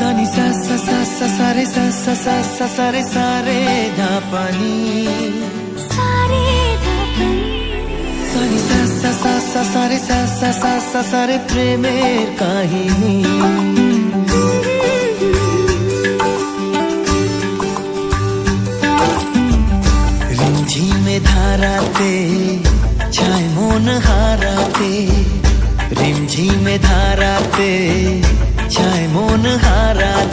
সানি সা সা সা সা সা রে সা সা সা সা সা রে সা রে ধা পানি সারে ধাপনি সানি সা সা সা সা সা রে সা সা সা সা সা রে প্রেমের কাহিনী রিমঝিমে ধারাতে ছায় মন হারাতে রিমঝিমে ধারাতে ছায় মন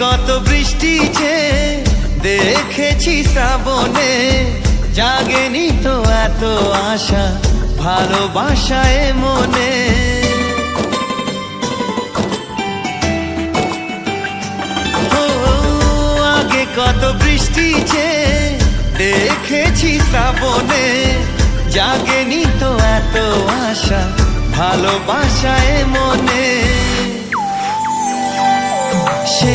কত বৃষ্টি যে দেখেছি শ্রাবণে। জাগেনি তো এত আশা ভালোবাসায় মনে। আগে কত বৃষ্টি যে দেখেছি শ্রাবণে। জাগেনি তো এত আশা ভালোবাসায় মনে। সে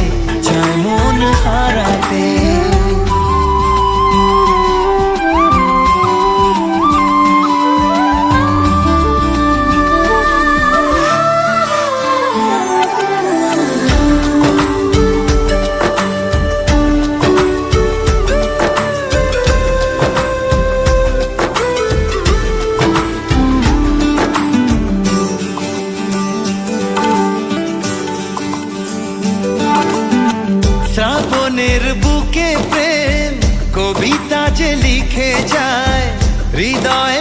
হারাতে শ্রাবণের বুকে প্রেম কবিতা যে লিখে যায় হৃদয়ে